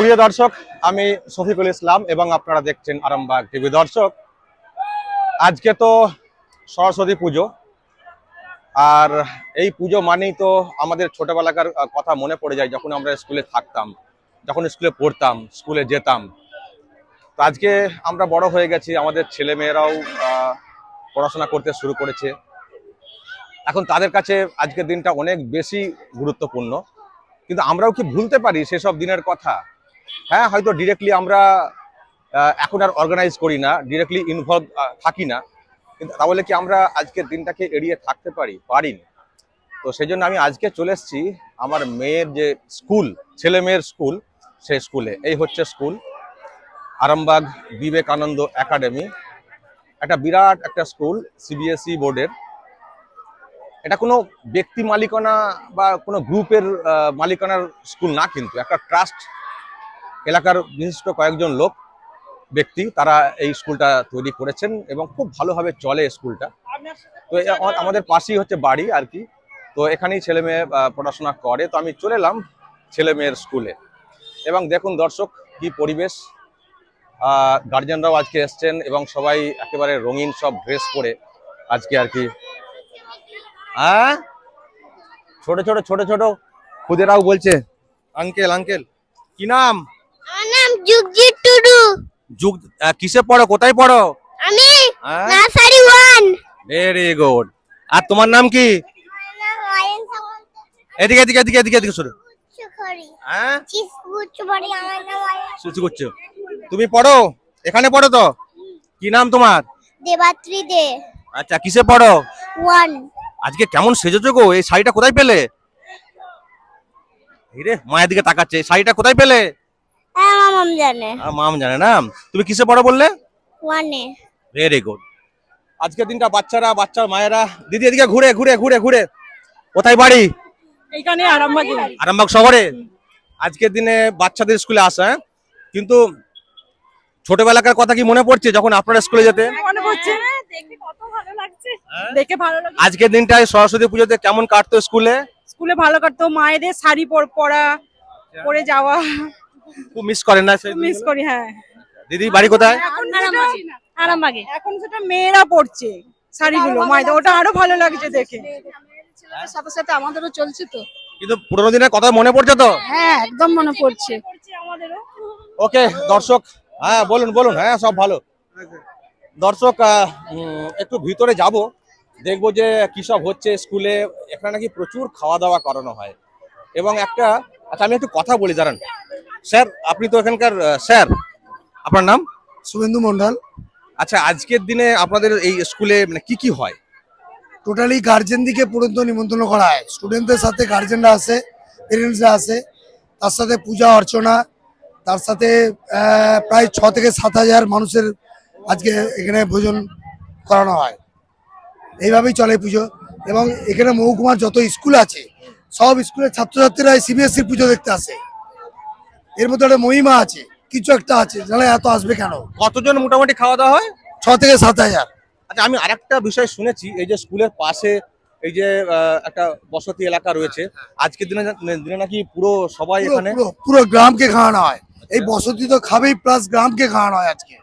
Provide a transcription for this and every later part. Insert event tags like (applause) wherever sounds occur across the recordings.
প্রিয় দর্শক, আমি শফিকুল ইসলাম এবং আপনারা দেখছেন আরামবাগ টিভি দর্শক। আজকে তো সরস্বতী পুজো, আর এই পুজো মানেই তো আমাদের ছোটবেলাকার কথা মনে পড়ে যায় যখন আমরা স্কুলে থাকতাম, যখন স্কুলে পড়তাম, স্কুলে যেতাম। তো আজকে আমরা বড় হয়ে গেছি, আমাদের ছেলে মেয়েরাও পড়াশোনা করতে শুরু করেছে। এখন তাদের কাছে আজকের দিনটা অনেক বেশি গুরুত্বপূর্ণ। কিন্তু আমরাও কি ভুলতে পারি সেসব দিনের কথা? হ্যাঁ হয়তো ডিরেক্টলি আমরা এখন আর অর্গানাইজ করি না ডিরেক্টলি ইনভলভ থাকি না। কিন্তু তাহলে কি আমরা আজকের দিনটাকে এড়িয়ে থাকতে পারি? পারিনি। তো সেই জন্য আমি আজকে চলে এসেছি আমার মেয়ের যে স্কুল, ছেলে মেয়ের স্কুল সেই স্কুলে। এই হচ্ছে স্কুল, আরামবাগ বিবেকানন্দ একাডেমি। একটা বিরাট একটা স্কুল সিবিএসই বোর্ডের। এটা কোনো ব্যক্তি মালিকানা বা কোনো গ্রুপের মালিকানার স্কুল না কিন্তু, একটা ট্রাস্ট এলাকার বিশিষ্ট কয়েকজন লোক, ব্যক্তি, তারা এই স্কুলটা তৈরি করেছেন এবং খুব ভালোভাবে চলে স্কুলটা। তো আমাদের পাশেই হচ্ছে বাড়ি আর কি। তো এখানেই ছেলে মেয়ে পড়াশোনা করে। তো আমি চলে এলাম ছেলে মেয়ের স্কুলে। এবং দেখুন দর্শক, কি পরিবেশ। গার্জেনরাও আজকে এসছেন এবং সবাই একেবারে রঙিন সব ড্রেস পরে আজকে আর কি। হ্যাঁ ছোট ছোট ছোট ছোট। খুদেরাও বলছে, আঙ্কেল আঙ্কেল, কি নাম? যুগজিৎ টুডু। যুগ আহ, কিসে পড়ো? কোথায় পড়ো? আমি হ্যাঁ? Nursery one. ভেরি গুড আর তোমার নাম কি? এদিকে এদিকে এদিকে এদিকে এদিকে শুরু হ্যাঁ? করছ তুমি পড়ো? এখানে পড়ো তো? কি নাম তোমার? দেবাত্রী দে। আচ্ছা কিসে পড়ো? ওয়ান। আজকে কেমন সেজেছো গো? এই শাড়িটা কোথায় পেলে? এই রে মায়ের দিকে তাকাচ্ছে। এই শাড়িটা কোথায় পেলে? হ্যাঁ মামাম জানে। আর মাম জানে না? তুমি কিসে পড়ো বললে? ওয়ানে ভেরি গুড আজকের দিনটা বাচ্চারা বাচ্চার মায়েরা দিদি এদিকে ঘুরে ঘুরে ঘুরে ঘুরে। কোথায় বাড়ি? এইখানে আরামবাগে। আরামবাগ শহরে? আজকের দিনে বাচ্চাদের স্কুলে আসা হ্যাঁ? কিন্তু ছোটবেলাকার কথা কি মনে পড়ছে যখন আপনারা স্কুলে যেতে? মনে পড়ছে। দেখে ভালো লাগছে। দেখে ভালো লাগছে। আজকের দিনটায় সরস্বতী পুজোতে কেমন কাটতো স্কুলে? স্কুলে ভালো কাটতো। মায়েদের শাড়ি পর- পরা পরে যাওয়া। খুব মিস করেন না সেই মিস? করি হ্যাঁ। দিদি বাড়ি কোথায়? এখন আরামবাগে। এখন সেটা মেয়েরা পড়ছে শাড়িগুলো মায়েদের ওটা আরও ভালো লাগছে দেখে। সাথে সাথে আমাদেরও চলছে তো। কিন্তু পুরোনো দিনের কথা মনে পড়ছে তো? হ্যাঁ একদম মনে পড়ছে। পড়ছে ওকে দর্শক হ্যাঁ বলুন বলুন হ্যাঁ সব ভালো। দর্শক একটু ভিতরে যাব। দেখব যে কি সব হচ্ছে স্কুলে। এখানে নাকি প্রচুর খাওয়া দাওয়া করানো হয়। এবং একটা আচ্ছা আমি একটু কথা বলি দাঁড়ান। স্যার আপনি তো এখানকার স্যার। আপনার নাম? শুভেন্দু মন্ডল। আচ্ছা আজকের দিনে আপনাদের এই স্কুলে মানে কি কি হয়? টোটালি গার্জেন দিকে পর্যন্ত নিমন্ত্রণ করা হয়। স্টুডেন্টদের সাথে গার্জেনরা আসে পেরেন্টসরা আসে তার সাথে পূজা অর্চনা তার সাথে প্রায় ছ থেকে সাত হাজার মানুষের আজকে এখানে ভোজন করানো হয়। এইভাবেই চলে পুজো। এবং এখানে মহকুমার যত স্কুল আছে সব স্কুলের ছাত্রছাত্রীরা সিবিএসসির পুজো দেখতে আসে। এর মধ্যে একটা মহিমা আছে কিছু একটা আছে জানা এত আসবে কেন? কতজন মোটামুটি খাওয়া দাওয়া হয়? ছ থেকে সাত হাজার। আচ্ছা আমি আরেকটা বিষয় শুনেছি এই যে স্কুলের পাশে এই যে একটা বসতি এলাকা রয়েছে আজকের দিনে দিনে নাকি পুরো সবাই এখানে পুরো- গ্রামকে খাওয়ানো হয়। এই বসতি তো খাবেই প্লাস গ্রামকে খাওয়ানো হয় আজকে।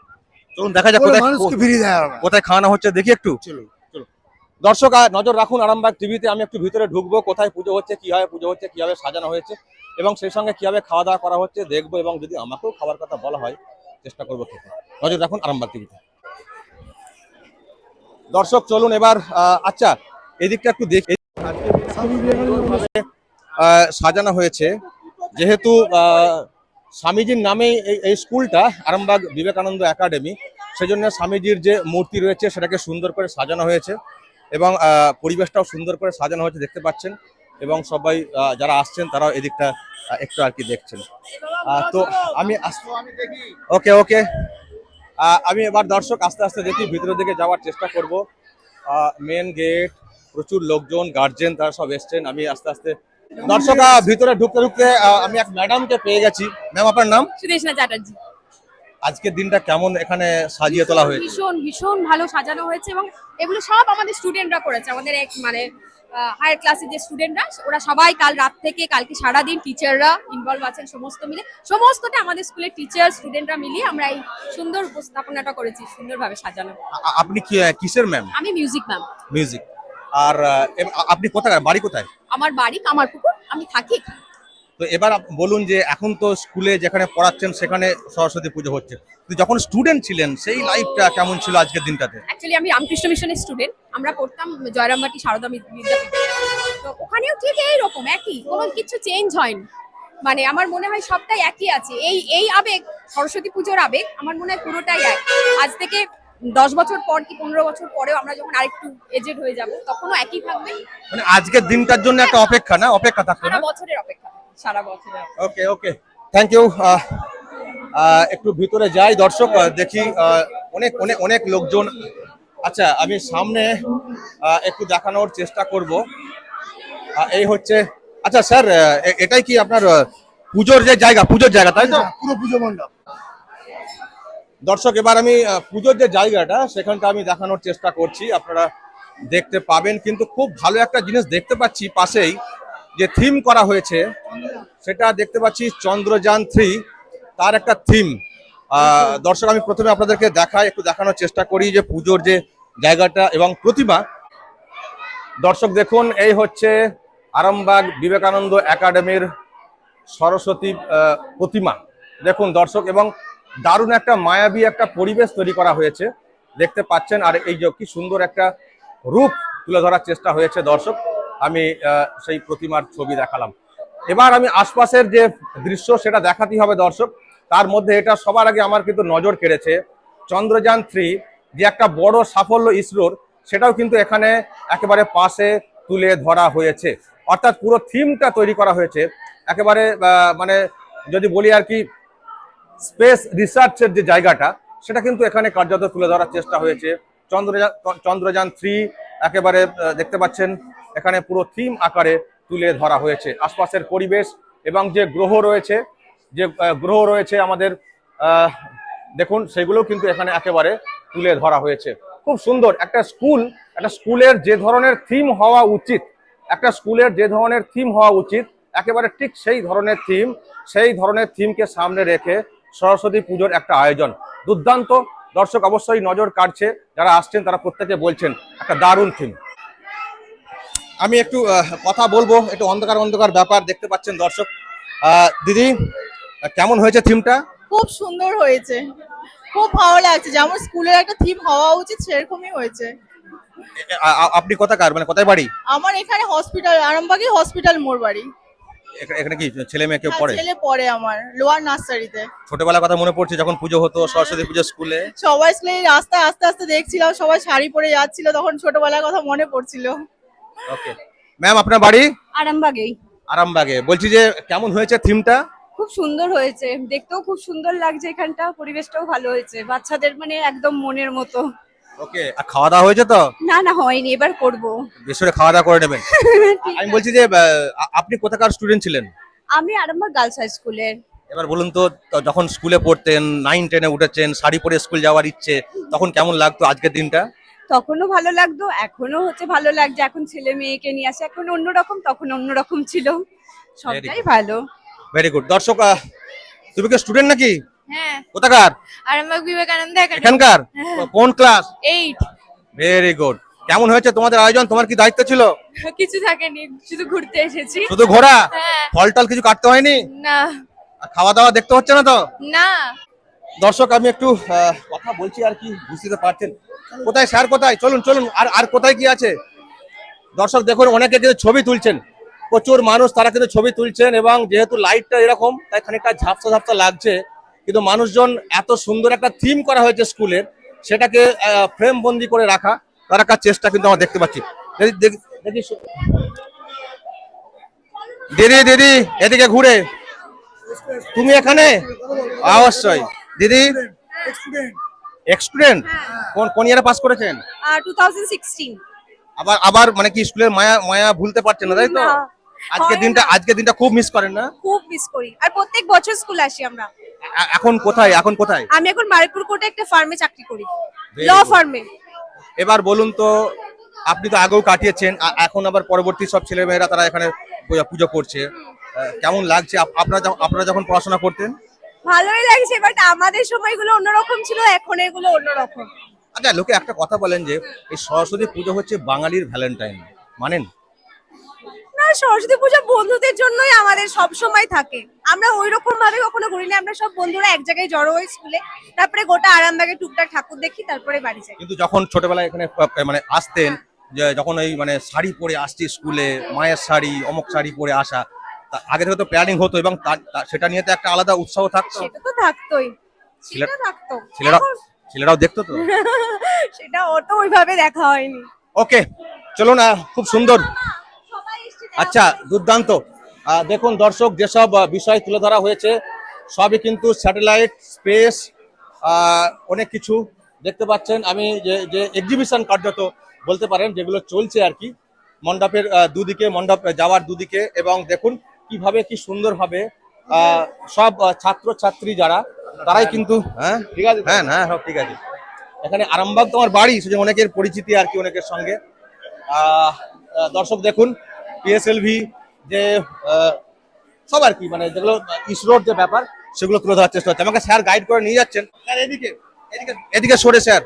চলুন দেখা যাক কোথায় ফিরিয়ে দেয়। কোথায় খাওয়ানো হচ্ছে দেখি একটু। দর্শক আর নজর রাখুন আরামবাগ টিভিতে আমি একটু ভিতরে ঢুকবো কোথায় পুজো হচ্ছে কীভাবে পুজো হচ্ছে কীভাবে সাজানো হয়েছে। এবং সেই সঙ্গে কীভাবে খাওয়া দাওয়া করা হচ্ছে দেখব এবং যদি আমাকেও খাবার কথা বলা হয়, চেষ্টা করব খেতে। নজর রাখুন আরামবাগ টিভিতে দর্শক, চলুন এবার আচ্ছা এদিকটা একটু দেখি। সাজানো হয়েছে। যেহেতু স্বামীজির নামে এই এই স্কুলটা আরামবাগ বিবেকানন্দ একাডেমি, সেজন্য স্বামীজির যে মূর্তি রয়েছে, সেটাকে সুন্দর করে সাজানো হয়েছে এবং পরিবেশটাও সুন্দর করে সাজানো হয়েছে, দেখতে পাচ্ছেন। এবং সবাই যারা আসছেন তারাও এদিকটা একটু আর কি দেখছেন। তো আমি ওকে ওকে। আমি এবার দর্শক আস্তে আস্তে দেখি, ভিতরের দিকে যাওয়ার চেষ্টা করব। মেন গেট প্রচুর লোকজন গার্জেন তারা সব এসছেন। আমি আস্তে আস্তে দর্শক ভিতরে ঢুকতে ঢুকতে আমি এক ম্যাডামকে পেয়ে গেছি। ম্যাম আপনার নাম? সুদেশনা চ্যাটার্জি। আজকের দিনটা কেমন এখানে সাজিয়ে তোলা হয়েছে? ভীষণ ভীষণ ভালো সাজানো হয়েছে এবং এগুলো সব আমাদের স্টুডেন্টরা করেছে। আমাদের এক মানে হায়ার ক্লাসের যে স্টুডেন্টরা ওরা সবাই কাল রাত থেকে কালকে সারাদিন টিচাররা ইনভলভ আছেন সমস্ত মিলে। সমস্তটা আমাদের স্কুলের টিচার স্টুডেন্টরা মিলিয়ে আমরা এই সুন্দর উপস্থাপনাটা করেছি সুন্দরভাবে সাজানো। আপনি কি কিসের ম্যাম আমি মিউজিক ম্যাম মিউজিক আর আপনি কোথায় বাড়ি কোথায়? আমার বাড়ি কামারপুকুর আমি থাকি। তো এবার বলুন যে এখন তো স্কুলে যেখানে পড়াচ্ছেন, সেখানে সরস্বতী পুজো হচ্ছে। যখন স্টুডেন্ট ছিলেন, সেই লাইফটা কেমন ছিল আজকের দিনটাতে? অ্যাকচুয়ালি আমি রামকৃষ্ণ মিশনের স্টুডেন্ট আমরা পড়তাম জয়রামবাটি বিদ- বিদ্যাপীঠে। তো ওখানেও ঠিক এইরকম, একই। কোনো কিছু চেঞ্জ হয়নি। মানে আমার মনে হয় সবটাই একই আছে। এই এই আবেগ, সরস্বতী পুজোর আবেগ, আমার মনে হয় পুরোটাই এক। আজ থেকে দশ বছর পর কি পনেরো বছর পরেও আমরা যখন আরেকটু এজেড হয়ে যাব তখনও একই থাকবে মানে আজকের দিনটার জন্য একটা অপেক্ষা না? অপেক্ষা থাকবে সারা না বছরের অপেক্ষা সারা বছরের ওকে ওকে থ্যাংক ইউ একটু ভিতরে যাই দর্শক আহ, দেখি আহ, অনেক অনেক অনেক লোকজন। আচ্ছা আমি সামনে আহ, একটু দেখানোর চেষ্টা করব। আহ, এই হচ্ছে আচ্ছা স্যার এটাই কি আপনার আহ, পুজোর যে জায়গা পুজোর জায়গা তাই তো? পুরো পুজো মণ্ডপ। দর্শক, এবার আমি পুজোর যে জায়গাটা, সেখানটা আমি দেখানোর চেষ্টা করছি। আপনারা দেখতে পাবেন, কিন্তু খুব ভালো একটা জিনিস দেখতে পাচ্ছি পাশেই, যে থিম করা হয়েছে, সেটা দেখতে পাচ্ছি চন্দ্রযান থ্রি তার একটা থিম দর্শক, আমি প্রথমে আপনাদেরকে দেখাই, একটু দেখানোর চেষ্টা করি যে পুজোর যে জায়গাটা এবং প্রতিমা। দর্শক, দেখুন, এই হচ্ছে আরামবাগ বিবেকানন্দ একাডেমির সরস্বতী প্রতিমা। দেখুন, দর্শক, এবং দারুণ একটা মায়াবী একটা পরিবেশ তৈরি করা হয়েছে। দেখতে পাচ্ছেন, আর এই যে কি সুন্দর একটা রূপ তুলে ধরার চেষ্টা হয়েছে দর্শক। আমি সেই প্রতিমার ছবি দেখালাম। এবার আমি আশপাশের যে দৃশ্য, সেটা দেখাতেই হবে দর্শক। তার মধ্যে এটা সবার আগে আমার কিন্তু নজর কেড়েছে। চন্দ্রযান থ্রি, যে একটা বড় সাফল্য ইসরোর, সেটাও কিন্তু এখানে একেবারে পাশে তুলে ধরা হয়েছে। অর্থাৎ পুরো থিমটা তৈরি করা হয়েছে। একেবারে মানে যদি বলি আর কি স্পেস রিসার্চের যে জায়গাটা, সেটা কিন্তু এখানে কার্যত তুলে ধরার চেষ্টা হয়েছে। চন্দ্রযান চন্দ্রযান থ্রি একেবারে দেখতে পাচ্ছেন, এখানে পুরো থিম আকারে তুলে ধরা হয়েছে। আশপাশের পরিবেশ এবং যে গ্রহ রয়েছে, যে গ্রহ রয়েছে আমাদের দেখুন সেগুলো কিন্তু এখানে একেবারে তুলে ধরা হয়েছে। খুব সুন্দর, একটা স্কুল, একটা স্কুলের যে ধরনের থিম হওয়া উচিত, একটা স্কুলের যে ধরনের থিম হওয়া উচিত, একেবারে ঠিক সেই ধরনের থিম, সেই ধরনের থিমকে সামনে রেখে সরস্বতী পুজোর একটা আয়োজন। দুর্দান্ত। দর্শক অবশ্যই নজর কাটছে যারা আসছেন তারা প্রত্যেকে বলছেন একটা দারুণ থিম আমি একটু আহ, কথা বলব একটু অন্ধকার অন্ধকার ব্যাপার দেখতে পাচ্ছেন দর্শক। আহ, দিদি কেমন হয়েছে থিমটা খুব সুন্দর হয়েছে। খুব ভালো লাগছে। যেমন স্কুলের একটা থিম হওয়া উচিত সেরকমই হয়েছে। আপনি কোথাকার? মানে কোথায় বাড়ি? আমার এখানে হসপিটাল আরামবাগে হসপিটাল মোর বাড়ি এখানে কি ছেলে মেয়ে কেউ হ্যাঁ, পড়ে? ছেলে পড়ে আমার লোয়ার নার্সারিতে। ছোটবেলার কথা মনে পড়ছে যখন পুজো হতো সরস্বতী পুজো স্কুলে? সবাই স্কুলে রাস্তায় আস্তে আস্তে দেখছিলাম সবাই শাড়ি পরে যাচ্ছিল তখন ছোটবেলার কথা মনে পড়ছিল। ওকে ম্যাম আপনার বাড়ি? আরামবাগেই আরামবাগে। বলছি যে কেমন হয়েছে থিমটা? খুব সুন্দর হয়েছে। দেখতেও খুব সুন্দর লাগছে এখানটা পরিবেশটাও ভালো হয়েছে। বাচ্চাদের মানে একদম মনের মতো। ওকে আর খাওয়া দাওয়া হয়েছে তো? না না হয়নি এবার করব। বেশ করে খাওয়া দাওয়া করে নেবেন। (laughs) আমি বলছি যে আ- আপনি কোথাকার স্টুডেন্ট ছিলেন? আমি আরামবাগ গার্লস হাই স্কুলের এবার বলুন তো ত- যখন স্কুলে পড়তেন নাইন টেনে উঠেছেন শাড়ি পরে স্কুল যাওয়ার ইচ্ছে তখন কেমন লাগতো আজকের দিনটা? তখনও ভালো লাগতো এখনও হচ্ছে ভালো লাগছে। এখন ছেলে মেয়েকে নিয়ে আসে এখন অন্যরকম তখন অন্যরকম ছিল। সবটাই ভালো। ভেরি গুড দর্শক আহ, তুমি কি স্টুডেন্ট নাকি? হ্যাঁ। কোথাকার? আরামবাগ বিবেকানন্দ এখানকার? কোন ক্লাস? এইট ভেরি গুড কেমন হয়েছে তোমাদের আয়োজন? তোমার কি দায়িত্ব ছিল? কিছু থাকেনি শুধু ঘুরতে এসেছি। শুধু ঘোরা? হ্যাঁ। ফল টল কিছু কাটতে হয়নি? না। আর খাওয়া দাওয়া দেখতে হচ্ছে না তো? না। দর্শক আমি একটু কথা বলছি আর কি বুঝতে পারছেন। কোথায় স্যার কোথায়? চলুন চলুন আর আর কোথায় কি আছে? দর্শক দেখুন অনেকে কিন্তু ছবি তুলছেন। প্রচুর মানুষ তারা কিন্তু ছবি তুলছেন এবং যেহেতু লাইটটা এরকম তাই খানিকটা ঝাপসা ঝাপসা লাগছে। কিন্তু মানুষজন এত সুন্দর একটা থিম করা হয়েছে স্কুলের সেটাকে ফ্রেম বন্দি করে রাখা তার একটা চেষ্টা কিন্তু আমরা দেখতে পাচ্ছি। দিদি দিদি এদিকে ঘুরে। তুমি এখানে? অবশ্যই। দিদি? স্টুডেন্ট কোন কোন ইয়ারে পাস করেছেন? সিক্সটিন আবার আবার মানে কি স্কুলের মায়া মায়া ভুলতে পারছেন না তাই তো? আজকে দিনটা। আজকে দিনটা খুব মিস করেন না? খুব মিস করি। আর প্রত্যেক বছর স্কুল আসি আমরা। এখন কোথায়? এখন কোথায়? আমি এখন বারিকপুর কোর্টে একটা ফার্মে চাকরি করি। ল ফার্মে এবার বলুন তো আপনি তো আগেও কাটিয়েছেন এখন আবার পরবর্তী সব ছেলেমেয়েরা তারা এখানে পূজা- করছে। কেমন লাগছে? আপ- আপনারা যখন- আপনারা যখন পড়াশোনা করতেন? ভালোই লাগছে বাট আমাদের সময়গুলো অন্যরকম ছিল এখন এগুলো অন্যরকম। আচ্ছা লোকে একটা কথা বলেন যে এই সরস্বতী পুজো হচ্ছে বাঙালির ভ্যালেন্টাইন মানেন? না সরস্বতী পূজা বন্ধুদের জন্যই আমাদের সব সময় থাকে। আমরা ওই রকম ভাবে কখনো ঘুরি না আমরা সব বন্ধুরা এক জায়গায় জড়ো হই স্কুলে তারপরে গোটা আরামবাগে টুকটাক ঠাকুর দেখি তারপরে বাড়ি যাই। কিন্তু যখন ছোটবেলায় এখানে মানে আসতেন যে যখন ওই মানে শাড়ি পরে আসছি স্কুলে মায়ের শাড়ি অমুক শাড়ি পরে আসা তা আগে থেকে তো প্ল্যানিং হতো এবং সেটা নিয়ে তো একটা আলাদা উৎসাহ থাকতো। সেটা তো থাকতোই। সেটা থাকতো। ছেলেরা ছেলেরাও দেখতো তো? (laughs) সেটা অত ওইভাবে দেখা হয়নি। ওকে চলো না খুব সুন্দর। আচ্ছা দুর্দান্ত। দেখুন দর্শক যেসব বিষয় তুলে ধরা হয়েছে সবই কিন্তু স্যাটেলাইট স্পেস অনেক কিছু দেখতে পাচ্ছেন। আমি যে যে এক্সিবিশন কার্যত বলতে পারেন যেগুলো চলছে আর কি মণ্ডপের দুদিকে মণ্ডপ যাওয়ার দুদিকে এবং দেখুন কীভাবে কি সুন্দরভাবে সব ছাত্র ছাত্রী যারা তারাই কিন্তু হ্যাঁ? ঠিক আছে। হ্যাঁ হ্যাঁ সব ঠিক আছে। এখানে আরামবাগ তোমার বাড়ি সেজন্য অনেকের পরিচিতি আর কি অনেকের সঙ্গে। দর্শক দেখুন পিএসএলভি যে সব আর কি মানে যেগুলো ইসরোর যে ব্যাপার, সেগুলো তুলে ধরার চেষ্টা হচ্ছে। আমাকে স্যার গাইড করে নিয়ে যাচ্ছেন। স্যার, এদিকে এদিকে এদিকে সরে, স্যার।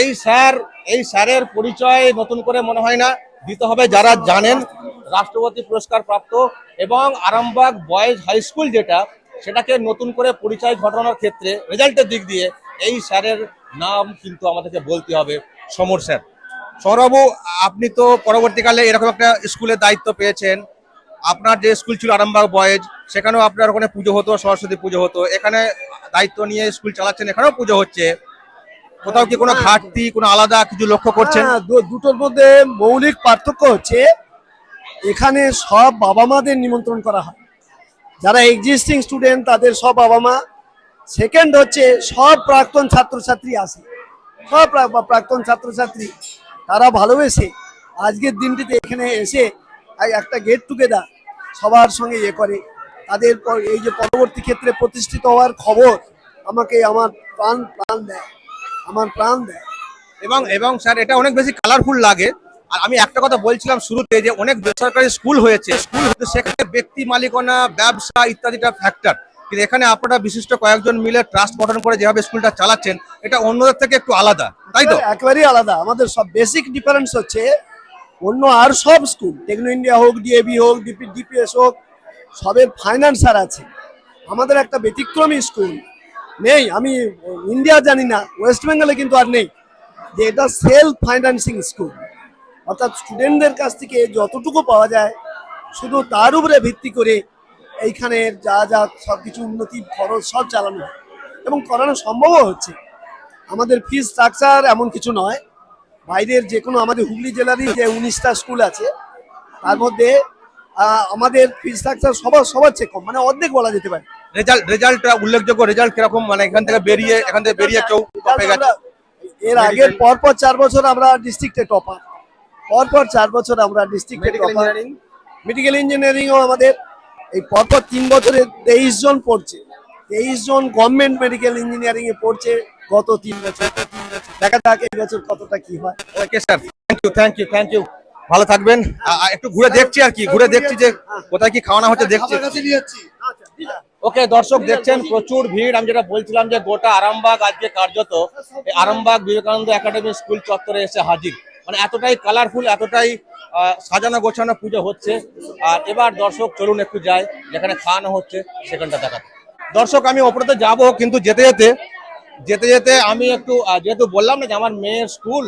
এই স্যার, এই স্যারের পরিচয় নতুন করে মনে হয় না। দিতে হবে যারা জানেন, রাষ্ট্রপতি পুরস্কার প্রাপ্ত এবং আরামবাগ বয়েজ হাই স্কুল যেটা, সেটাকে নতুন করে পরিচয় ঘটানোর ক্ষেত্রে, রেজাল্টের দিক দিয়ে এই স্যারের নাম কিন্তু আমাদেরকে বলতে হবে। সমর স্যার। সৌরভবাবু আপনি তো পরবর্তীকালে এরকম একটা স্কুলের দায়িত্ব পেয়েছেন। আপনার যে স্কুল ছিল আরামবাগ বয়েজ সেখানেও আপনার ওখানে পুজো হতো সরস্বতী পুজো হতো। এখানে দায়িত্ব নিয়ে স্কুল চালাচ্ছেন এখানেও পুজো হচ্ছে। কোথাও কি কোনো ঘাটতি কোনো আলাদা কিছু লক্ষ্য করছেন? হ্যাঁ, দুটোর মধ্যে মৌলিক পার্থক্য হচ্ছে এখানে সব বাবা মাদের নিমন্ত্রণ করা হয়। যারা এক্সিস্টিং স্টুডেন্ট তাদের সব বাবা মা সেকেন্ড হচ্ছে সব প্রাক্তন ছাত্রছাত্রী আসে। সব প্রাক্তন ছাত্রছাত্রী। তারা ভালোবেসে আজকের দিনটিতে এখানে এসে এক- একটা গেট টুগেদার সবার সঙ্গে ইয়ে করে। তাদের এই যে পরবর্তী ক্ষেত্রে প্রতিষ্ঠিত হওয়ার খবর আমাকে আমার প্রাণ প্রাণ দেয়। আমার প্রাণ দেয়। এবং এবং স্যার, এটা অনেক বেশি কালারফুল লাগে। আর আমি একটা কথা বলছিলাম শুরুতে যে অনেক বেসরকারি স্কুল হয়েছে, স্কুল সেখানে ব্যক্তি মালিকানা, ব্যবসা ইত্যাদিটা ফ্যাক্টর কিন্তু এখানে আপনারা বিশিষ্ট কয়েকজন মিলে ট্রাস্ট গঠন করে যেভাবে স্কুলটা চালাচ্ছেন, এটা অন্যদের থেকে একটু আলাদা, তাই তো? একেবারেই আলাদা। আমাদের সব বেসিক ডিফারেন্স হচ্ছে, অন্য আর সব স্কুল টেকনো ইন্ডিয়া হোক ডিএবি হোক ডিপি ডিপিএস হোক সবের ফাইন্যান্সার আছে। আমাদের একটা ব্যতিক্রমী স্কুল নেই। আমি ইন্ডিয়া জানি না ওয়েস্ট বেঙ্গলে কিন্তু আর নেই। যে এটা সেলফ ফাইন্যান্সিং স্কুল অর্থাৎ স্টুডেন্টদের কাছ থেকে যতটুকু পাওয়া যায়, শুধু তার উপরে ভিত্তি করে এইখানে যা যা সব কিছু উন্নতি খরচ সব চালানো এবং করানো সম্ভবও হচ্ছে। আমাদের ফি স্ট্রাকচার এমন কিছু নয়। বাইরের যে কোনো আমাদের হুগলি জেলারই যে উনিশটা স্কুল আছে তার মধ্যে আমাদের ফি স্ট্রাকচার সবার সবার চেয়ে কম। মানে অর্ধেক বলা যেতে পারে। রেজাল্ট রেজাল্ট উল্লেখযোগ্য রেজাল্ট কীরকম? মানে এখান থেকে বেরিয়ে এখান থেকে বেরিয়ে কেউ এর আগের পর পর চার বছর আমরা ডিস্ট্রিক্টে টপার পর পর চার বছর আমরা ডিস্ট্রিক্টে টপার? মেডিকেল ইঞ্জিনিয়ারিংও আমাদের এই পরপর তিন বছরে তেইশ জন পড়ছে। তেইশ জন গভর্নমেন্ট মেডিকেল ইঞ্জিনিয়ারিং এ পড়ছে গত তিন বছর। দেখা যাক এই বছর কতটা কি হয়। Okay sir thank you thank you thank you ভালো থাকবেন। একটু ঘুরে দেখছি আর কি ঘুরে দেখছি যে কোথায় কি খাওয়ানো হচ্ছে দেখছি। আচ্ছা ওকে দর্শক দেখছেন প্রচুর ভিড়। আমি যেটা বলছিলাম যে গোটা আরামবাগ আজকে কার্যত এই আরামবাগ বিবেকানন্দ একাডেমি স্কুল চত্বরে এসে হাজির। মানে এতটাই কালারফুল এতটাই সাজানো গোছানো পুজো হচ্ছে। আর এবার দর্শক চলুন একটু যাই যেখানে খাওয়ানো হচ্ছে সেখানটা দেখাতে। দর্শক আমি ওপরে তো যাব কিন্তু যেতে যেতে যেতে যেতে আমি একটু যেহেতু বললাম না যে আমার মেয়ের স্কুল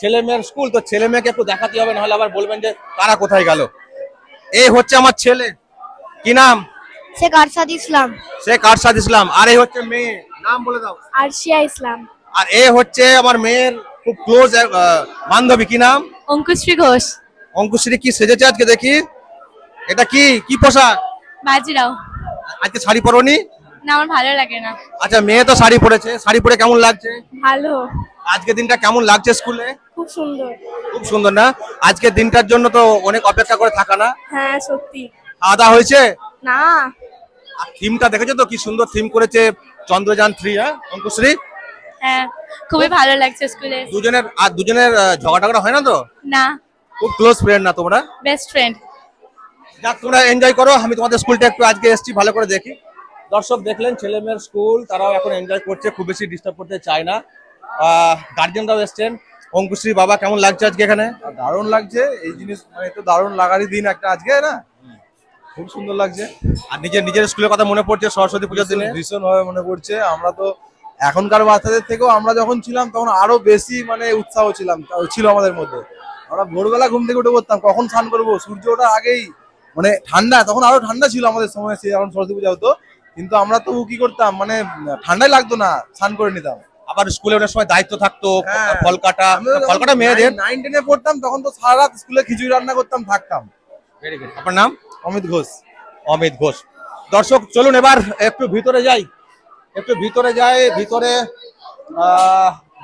ছেলে মেয়ের স্কুল তো ছেলে মেয়েকে একটু দেখাতে হবে নাহলে আবার বলবেন যে তারা কোথায় গেল। এই হচ্ছে আমার ছেলে। কি নাম? শেখ আরশাদ ইসলাম। শেখ আরশাদ ইসলাম। আর এই হচ্ছে মেয়ে। নাম বলে দাও। আরশিয়া ইসলাম। আর এ হচ্ছে আমার মেয়ের খুব ক্লোজ বান্ধবী কি নাম? অঙ্কুশ্রী ঘোষ। অঙ্কুশ্রী কি সেজেছে আজকে দেখি? এটা কি? কি পোশাক? বাজিরাও আজকে শাড়ি পরনি? না আমার ভালো লাগে না। আচ্ছা মেয়ে তো শাড়ি পরেছে। শাড়ি পরে কেমন লাগছে? ভালো। আজকে দিনটা কেমন লাগছে স্কুলে? খুব সুন্দর। খুব সুন্দর না? আজকে দিনটার জন্য তো অনেক অপেক্ষা করে থাকা না? হ্যাঁ সত্যি। দাওয়া হয়েছে? না। থিমটা দেখেছ তো? কি সুন্দর থিম করেছে চন্দ্রযান থ্রি হ্যাঁ অঙ্কুশ্রী? হ্যাঁ খুবই ভালো লাগছে স্কুলে। দুজনের আর দুজনের ঝগড়া টগড়া হয় না তো? না। খুব ক্লোজ ফ্রেন্ড না তোমরা? বেস্ট ফ্রেন্ড যাক তোমরা এনজয় করো আমি তোমাদের স্কুলটা একটু আজকে এসেছি ভালো করে দেখি। দর্শক দেখলেন ছেলে মেয়ের স্কুল তারাও এখন এনজয় করছে খুব বেশি ডিস্টার্ব করতে চায় না। গার্জিয়ানরাও এসছেন। অঙ্কুশ্রী বাবা কেমন লাগছে আজকে এখানে? দারুণ লাগছে এই জিনিস মানে তো দারুণ লাগারই দিন একটা আজকে না? খুব সুন্দর লাগছে। আর নিজের নিজের স্কুলের কথা মনে পড়ছে সরস্বতী পুজোর দিনে? ভীষণ ভাবে মনে পড়ছে আমরা তো এখনকার বাচ্চাদের থেকেও আমরা যখন ছিলাম তখন আরও বেশি মানে উৎসাহ ছিলাম ছিল আমাদের মধ্যে। আমরা ভোরবেলা ঘুম থেকে উঠে পড়তাম কখন স্নান করব? সূর্য ওঠার আগেই মানে ঠান্ডা তখন আরও ঠান্ডা ছিল আমাদের সময় সে যখন সরস্বতী পূজা হতো। কিন্তু আমরা তো কি করতাম মানে ঠান্ডাই লাগতো না স্নান করে নিতাম। আবার স্কুলে অনেক সময় দায়িত্ব থাকতো হ্যাঁ। ফল কাটা ফল কাটা মেয়েদের নাইন টেনে পড়তাম তখন তো সারা রাত স্কুলে খিচুড়ি রান্না করতাম থাকতাম। আপনার নাম? অমিত ঘোষ। অমিত ঘোষ। দর্শক চলুন এবার একটু ভিতরে যাই। একটু ভিতরে যাই, ভিতরে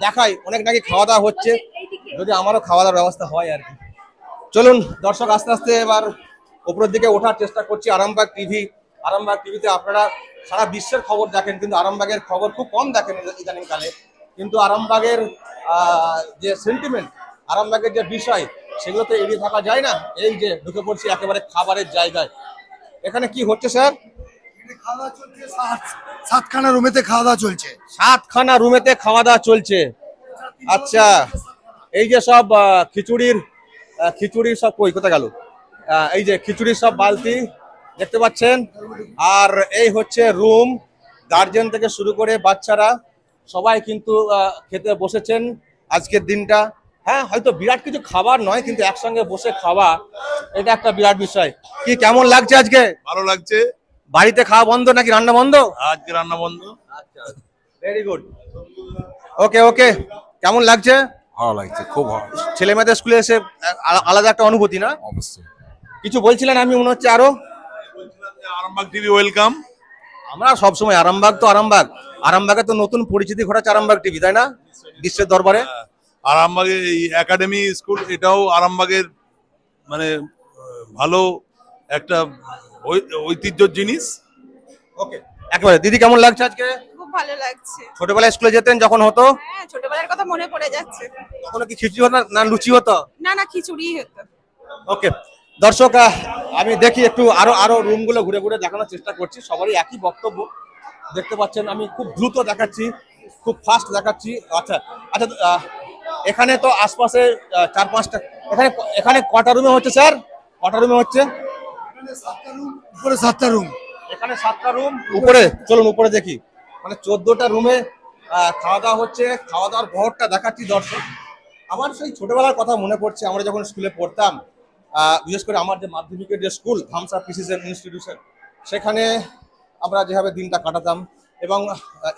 দেখাই। অনেক নাকি খাওয়া দাওয়া হচ্ছে। যদি আমারও খাওয়া দাওয়ার ব্যবস্থা হয় আর কি। চলুন, দর্শক আস্তে আস্তে এবার ওপরের দিকে ওঠার চেষ্টা করছি আরামবাগ টিভি। আরামবাগ টিভিতে আপনারা সারা বিশ্বের খবর দেখেন, কিন্তু আরামবাগের খবর খুব কম দেখেন ইদানিং কালে কিন্তু আরামবাগের যে সেন্টিমেন্ট আরামবাগের যে বিষয় সেগুলো তো এড়িয়ে থাকা যায় না। এই যে ঢুকে পড়ছি একেবারে খাবারের জায়গায়। এখানে কি হচ্ছে, স্যার? খাওয়া দাওয়া চলছে সাত সাতখানা রুমেতে খাওয়া দাওয়া চলছে। সাতখানা রুমেতে খাওয়া দাওয়া চলছে। আচ্ছা এই যে সব আহ, খিচুড়ির আহ, খিচুড়ির সব কই কোথায় গেল? আহ, এই যে খিচুড়ির সব বালতি দেখতে পাচ্ছেন। আর এই হচ্ছে রুম গার্জেন থেকে শুরু করে বাচ্চারা সবাই কিন্তু আহ, খেতে বসেছেন আজকের দিনটা। হ্যাঁ হয়তো বিরাট কিছু খাবার নয় কিন্তু একসঙ্গে বসে খাওয়া এটা একটা বিরাট বিষয়। কি কেমন লাগছে আজকে? ভালো লাগছে। বাড়িতে খাওয়া বন্ধ নাকি রান্না বন্ধ? আজকে রান্না বন্ধ। আচ্ছা ভেরি গুড ওকে ওকে কেমন লাগছে? ভালো লাগছে খুব ভালো ছেলে মেয়েদের স্কুলে এসে আলাদা একটা অনুভূতি না? অবশ্যই। কিছু বলছিলেন আমি মনে হচ্ছে আরও? আরামবাগ টিভি ওয়েলকাম আমরা সবসময় আরামবাগ তো আরামবাগ। আরামবাগে তো নতুন পরিচিতি ঘটাচ্ছে আরামবাগ টিভি তাই না? বিশ্বের দরবারে। আরামবাগের এই একাডেমি স্কুল এটাও আরামবাগের মানে ভালো একটা ঐতিহ্যর জিনিস? ওকে। একেবারে দিদি কেমন লাগছে আজকে? খুব ভালো লাগছে। ছোটবেলায় স্কুলে যেতেন যখন হতো? হ্যাঁ ছোটবেলার কথা মনে পড়ে যাচ্ছে। তখন কি খিচুড়ি হতো না- না লুচি হতো? না না খিচুড়ি হতো। ওকে। দর্শক আমি দেখি একটু আরও আরও রুমগুলো ঘুরে ঘুরে দেখানোর চেষ্টা করছি। সবারই একই বক্তব্য। দেখতে পাচ্ছেন আমি খুব দ্রুত দেখাচ্ছি খুব ফাস্ট দেখাচ্ছি। আচ্ছা আচ্ছা এখানে তো আশপাশে চার পাঁচটা এখানে এখানে কটা রুমে হচ্ছে স্যার কটা রুমে হচ্ছে? উপরে সাতটা রুম এখানে সাতটা রুম উপরে চলুন উপরে দেখি। মানে চোদ্দটা রুমে খাওয়া দাওয়া হচ্ছে খাওয়া দাওয়ার ঘরটা দেখাচ্ছি দর্শক। আমার সেই ছোটবেলার কথা মনে পড়ছে আমরা যখন স্কুলে পড়তাম বিশেষ করে আমার যে মাধ্যমিকের যে স্কুল ধামসা পিসিসের ইনস্টিটিউশন সেখানে আমরা যেভাবে দিনটা কাটাতাম এবং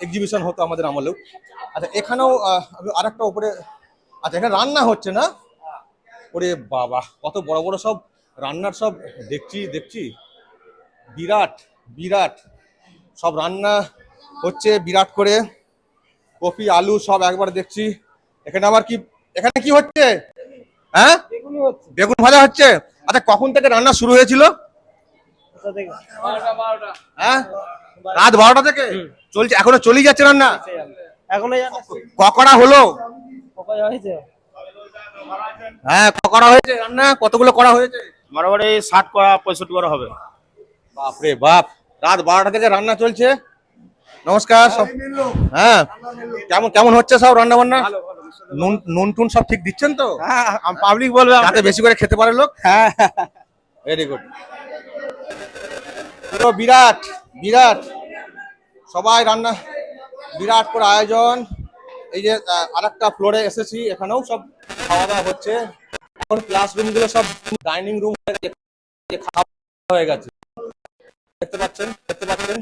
এক্সিবিশন হতো আমাদের আমলেও। আচ্ছা এখানেও আরেকটা উপরে আচ্ছা এখানে রান্না হচ্ছে না? ওরে বাবা কত বড় বড় সব রান্নার সব দেখছি দেখছি। বিরাট বিরাট। সব রান্না হচ্ছে বিরাট করে। কপি আলু সব একবার দেখছি। এখানে আবার কি এখানে কি হচ্ছে? হ্যাঁ? বেগুন ভাজা হচ্ছে? আচ্ছা কখন থেকে রান্না শুরু হয়েছিল? হ্যাঁ? রাত বারোটা থেকে? চলছে এখনও চলেই যাচ্ছে রান্না? এখনও ককড়া হলো? হ্যাঁ ককড়া হয়েছে রান্না কতগুলো করা হয়েছে? মোটামুটি ষাট করা পঁয়ষট্টি করা হবে। বাপরে বাপ রাত বারোটা থেকে রান্না চলছে। নমস্কার সব হ্যাঁ কেমন কেমন হচ্ছে সব রান্না বান্না নুন নুন টুন সব ঠিক দিচ্ছেন তো? হ্যাঁ পাবলিক বলবে যাতে বেশি করে খেতে পারে লোক? হ্যাঁ। ভেরি গুড পুরো বিরাট বিরাট সবাই রান্না বিরাট করে আয়োজন। এই যে আর একটা ফ্লোরে এসেছি এখানেও সব খাওয়া দাওয়া হচ্ছে। এখন ক্লাসরুমগুলো সব ডাইনিং রুম খাওয়া হয়ে গেছে। দেখতে পাচ্ছেন দেখতে পাচ্ছেন?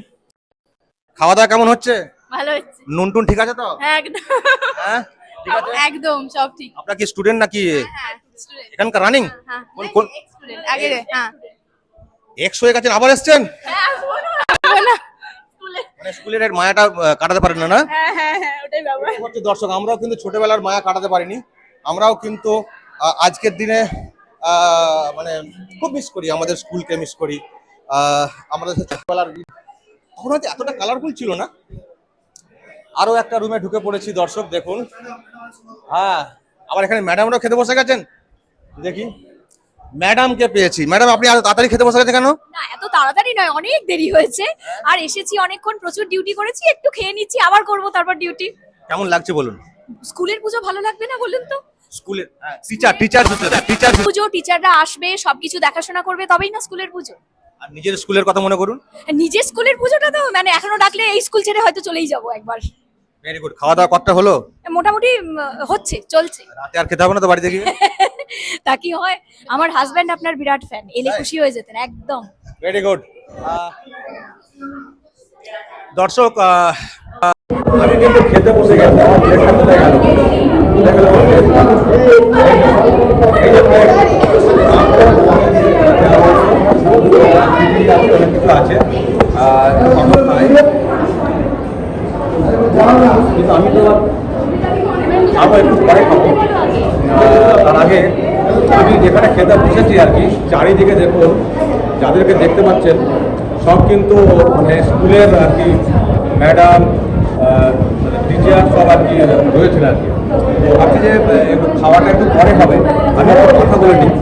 খাওয়া দাওয়া কেমন হচ্ছে? ভালো হচ্ছে। নুন টুন ঠিক আছে তো? হ্যাঁ একদম। হ্যাঁ ঠিক আছে? একদম সব ঠিক। আপনার কি স্টুডেন্ট নাকি? হ্যাঁ স্টুডেন্ট এখানকার রানিং হ্যাঁ কোন- কোন- স্টুডেন্ট আগে হ্যাঁ। এক্স হয়ে গেছেন আবার এসছেন? হ্যাঁ না মানে স্কুলের এর মায়াটা কাটাতে পারেন না না? হ্যাঁ হ্যাঁ হ্যাঁ ওটাই ব্যাপার। হচ্ছে দর্শক আমরাও কিন্তু ছোটবেলার মায়া কাটাতে পারিনি। আমরাও কিন্তু আজকের দিনে মানে খুব মিস করি আমাদের স্কুলকে মিস করি। আমাদের ছোটবেলার তখন হয়তো এতটা কালারফুল ছিল না। আরও একটা রুমে ঢুকে পড়েছি দর্শক দেখুন। হ্যাঁ আবার এখানে ম্যাডামরাও খেতে বসে গেছেন? দেখি। ম্যাডামকে পেয়েছি। ম্যাডাম আপনি আরও তাড়াতাড়ি খেতে বসে গেছেন কেন? না এত তাড়াতাড়ি নয় অনেক দেরি হয়েছে। আর এসেছি অনেকক্ষণ প্রচুর ডিউটি করেছি একটু খেয়ে নিচ্ছি আবার করব তারপর ডিউটি কেমন লাগছে বলুন? স্কুলের পুজো ভালো লাগবে না বলুন তো? স্কুলের টিচার টিচার টিচার পুজো টিচাররা আসবে সবকিছু দেখাশোনা করবে তবেই না স্কুলের পুজো? আর নিজের স্কুলের কথা মনে করুন। নিজের স্কুলের পুজোটা তো মানে এখনও ডাকলে এই স্কুল ছেড়ে হয়তো চলেই যাব একবার। ভেরি গুড খাওয়া দাওয়া কতটা হলো? মোটামুটি হচ্ছে চলছে। রাতে আর খেতে হবে না তো বাড়িতে গিয়ে? (laughs) তা কি হয় আমার হাজব্যান্ড আপনার বিরাট ফ্যান এলে খুশি হয়ে যেতেন একদম। ভেরি গুড দর্শক আমি কিন্তু খেতে বসে গেছি কিন্তু আমি তো খাব একটু আগে আমি যেখানে খেতে বসেছি আর কি চারিদিকে দেখুন যাদেরকে দেখতে পাচ্ছেন সব কিন্তু মানে স্কুলের আর কি ম্যাডাম টিচার সব আর কি রয়েছেন আর কি। ভাবছি যে খাওয়াটা একটু পরে হবে আমি একটু কথা বলে নিই।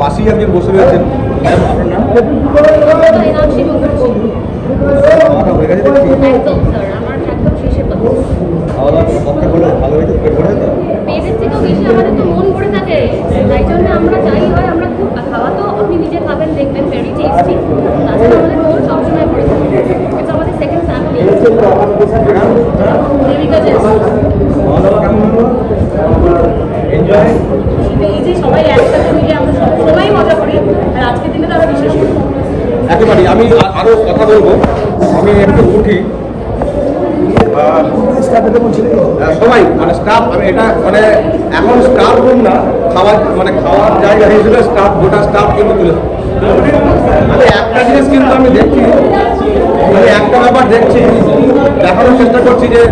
পাশেই একজন বসে রয়েছেন ম্যাডাম, আপনার নাম? খাওয়াটা হয়ে গেছে খাওয়া দাওয়া পক্ষে হলো ভালো হয়েছে পেট ভরে তো পেটের থেকেও বেশি আমাদের তো মন ভরে থাকে। তাই জন্য আমরা যাই হয় আমরা খুব খাওয়া তো আপনি নিজে খাবেন দেখবেন ভেরি টেস্টি তাছাড়া আমাদের মন সবসময় ভরে থাকে। এটা আমাদের সেকেন্ড ফ্যামিলি এই যে সবাই একসাথে মিলে আমরা সবাই মজা করি আর আজকের দিনে তো আরও বিশেষ একেবারেই। আমি আরও কথা বলব। আমি একটু উঠি। হ্যাঁ, সবাই মানে স্টাফ আমি এটা মানে এখন স্টাফ রুম না খাওয়ার মানে খাওয়ার জায়গা হিসেবে স্টাফ গোটা স্টাফ কিন্তু তুলে মানে একটা জিনিস কিন্তু আমি দেখছি মানে একটা ব্যাপার দেখছি দেখানোর চেষ্টা করছি যে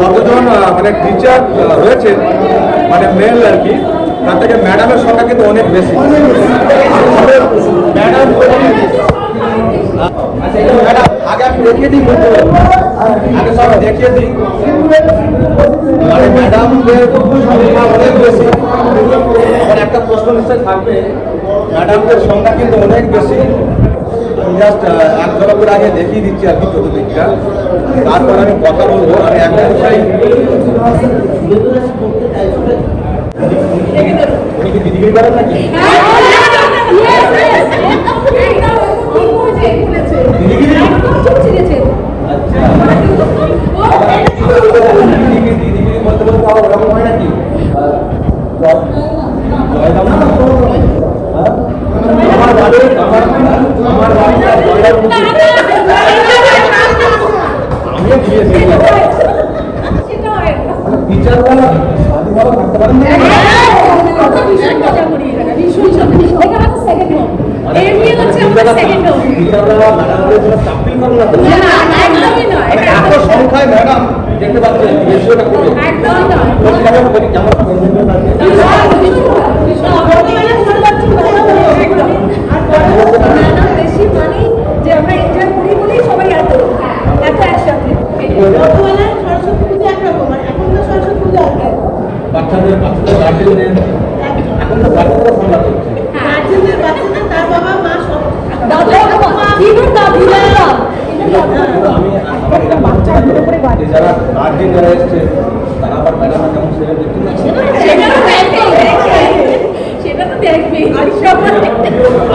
যতজন মানে টিচার রয়েছে মানে মেল আর কি, তার থেকে ম্যাডামের সংখ্যা কিন্তু অনেক বেশি। ম্যাডাম ম্যাডাম আগে আমি আগে অনেক বেশি। একটা প্রশ্ন নিশ্চয় থাকবে। ম্যাডামদের সংখ্যা কিন্তু অনেক বেশি। জাস্ট এক করে আগে দেখিয়ে দিচ্ছি আর কি চতুর্দিকটা। তারপর আমি কথা বলব। আমি একটা বিষয় উনি কি দিদিগিরি করেন সংখ্যায় ম্যাডাম দেখতে পাচ্ছেন রেশিওটা বাচ্চাদের বাচ্চাদের গার্জেনদের এখন তো বাচ্চাদের সংখ্যা করছে কিন্তু আমি আবার এটা বাচ্চা যে যারা গার্জেন যারা এসছে, তারা আবার ম্যাডাম কেমন সেটা দেখতে পাচ্ছে সেটা তো দেখবি আর আজকে দিনটা এদের মতো কোনো শান্ত হয় না একদম আমরা মানে খুব নিজেদের মতো ভীষণ ভাবে এনজয় করি ভীষণ ভাবে খুব ভালো Okay. মিস করব যদি এই মানে এই এনভায়রনমেন্ট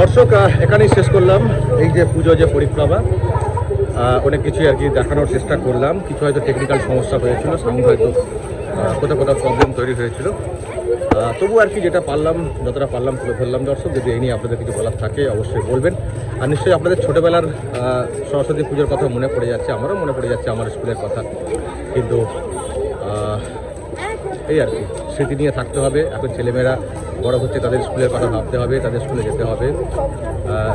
দর্শক এখানেই শেষ করলাম। এই যে পুজো, যে পরিক্রমা অনেক কিছুই আর কি দেখানোর চেষ্টা করলাম। কিছু হয়তো টেকনিক্যাল সমস্যা হয়েছিল সাউন্ড হয়তো কোথাও কোথাও প্রবলেম তৈরি হয়েছিল। তবু আর কি যেটা পারলাম, যতটা পারলাম তুলে ধরলাম দর্শক। যদি এই নিয়ে আপনাদের কিছু বলার থাকে, অবশ্যই বলবেন। আর নিশ্চয়ই আপনাদের ছোটোবেলার সরস্বতী পুজোর কথা মনে পড়ে যাচ্ছে, আমারও মনে পড়ে যাচ্ছে, আমার স্কুলের কথা। কিন্তু এই আর কি। স্মৃতি নিয়ে থাকতে হবে। এখন ছেলেমেয়েরা বড় হচ্ছে, তাদের স্কুলের কথা ভাবতে হবে, তাদের স্কুলে যেতে হবে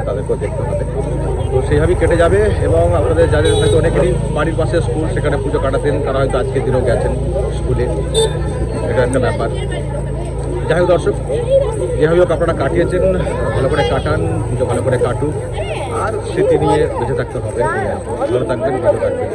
তাদেরকেও দেখতে হবে। তো সেইভাবেই কেটে যাবে এবং আপনাদের যাদের হয়তো অনেকেরই বাড়ির পাশে স্কুল, সেখানে পুজো কাটাতেন, তারা হয়তো আজকের দিনও গেছেন স্কুলে। এটা একটা ব্যাপার। যাই হোক দর্শক যেভাবে হোক আপনারা কাটিয়েছেন, ভালো করে কাটান, পুজো ভালো করে কাটুক, আর স্মৃতি নিয়ে বেঁচে থাকতে হবে। ভালো থাকবেন ভালো থাকবেন।